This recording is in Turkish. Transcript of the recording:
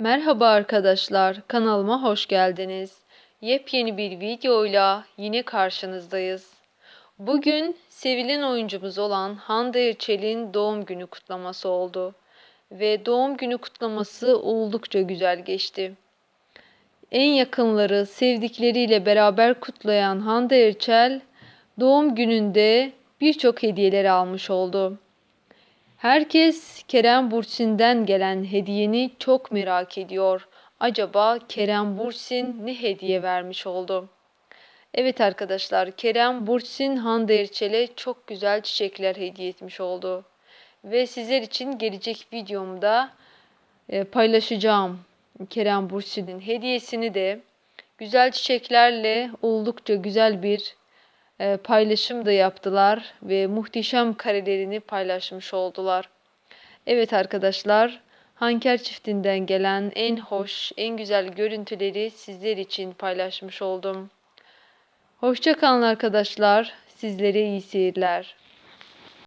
Merhaba arkadaşlar, kanalıma hoş geldiniz. Yepyeni bir videoyla yine karşınızdayız. Bugün sevilen oyuncumuz olan Hande Erçel'in doğum günü kutlaması oldu. Ve doğum günü kutlaması oldukça güzel geçti. En yakınları, sevdikleriyle beraber kutlayan Hande Erçel, doğum gününde birçok hediyeler almış oldu. Herkes Kerem Bursin'den gelen hediyeni çok merak ediyor. Acaba Kerem Bursin ne hediye vermiş oldu? Evet arkadaşlar, Kerem Bursin Hande Erçel'e çok güzel çiçekler hediye etmiş oldu. Ve sizler için gelecek videomda e, paylaşacağım Kerem Bursin'in hediyesini de güzel çiçeklerle oldukça güzel bir paylaşım da yaptılar ve muhteşem karelerini paylaşmış oldular. Evet arkadaşlar, Hanker çiftinden gelen en hoş, en güzel görüntüleri sizler için paylaşmış oldum. Hoşça kalın arkadaşlar. Sizlere iyi seyirler.